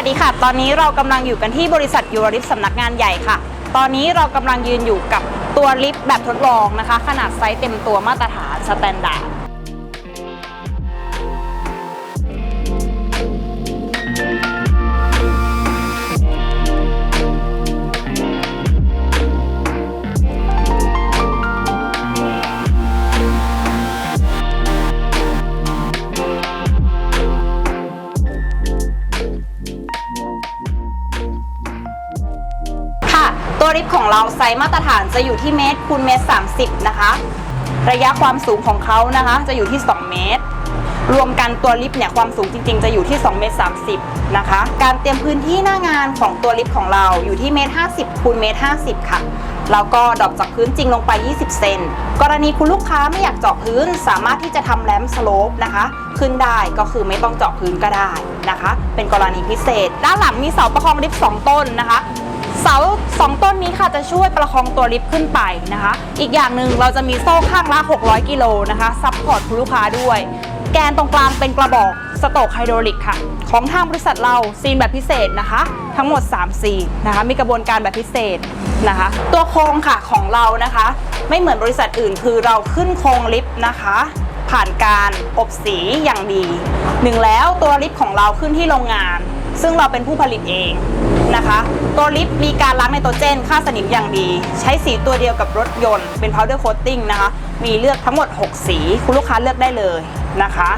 วัสดีค่ะ ตอนนี้เรากำลังอยู่กันที่บริษัทยูริฟสำนักงานใหญ่ค่ะ ตอนนี้เรากำลังยืนอยู่กับตัวลิฟต์แบบทดลองนะคะ ขนาดไซส์เต็มตัวมาตรฐานสแตนดาร์ด ตัวลิฟต์ของเราไซส์มาตรฐานจะอยู่ที่เมตรคูณเมตร 30 นะคะ ระยะความสูงของเขานะคะ จะอยู่ที่ 2 เมตร รวมกันตัวลิฟต์เนี่ยความสูงจริงๆ จะอยู่ที่2เมตร30นะคะ การเตรียมพื้นที่หน้างานของตัวลิฟต์ของเราอยู่ที่เมตร50คูณเมตร50 ค่ะแล้วก็ดรอปจากพื้นจริงลงไป 20 เซน กรณีคุณลูกค้าไม่อยากเจาะพื้น สามารถที่จะทำแรมสโลปนะคะ ขึ้นได้ก็คือไม่ต้องเจาะพื้นก็ได้นะคะ เป็นกรณีพิเศษ ด้านหลังมีเสาประคองลิฟต์สองต้นนะคะ ค่ะจะช่วยประคองตัวลิฟต์ขึ้นไปนะคะ อีกอย่างหนึ่งเราจะมีโซ่ข้างละ 600 กิโลนะคะซัพพอร์ตคุณลูกค้าด้วย แกนตรงกลางเป็นกระบอกสโตกไฮดรอลิกค่ะ ของทางบริษัทเราซีนแบบพิเศษนะคะ ทั้งหมด 3 ซีนนะคะ มีกระบวนการแบบพิเศษนะคะ ตัวโครงค่ะของเรานะคะ ไม่เหมือนบริษัทอื่นคือเราขึ้นโครงลิฟต์นะคะ ผ่านการอบสีอย่างดีหนึ่งแล้วตัวลิฟต์ของเราขึ้นที่โรงงาน ซึ่งเราเป็นผู้ผลิตเองนะคะ ตัวลิฟต์มีการล้างไนโตรเจน ฆ่าสนิมอย่างดี ใช้สีตัวเดียวกับรถยนต์เป็น powder coating นะคะ มีเลือกทั้งหมด 6 สี คุณลูกค้าเลือกได้เลยนะคะ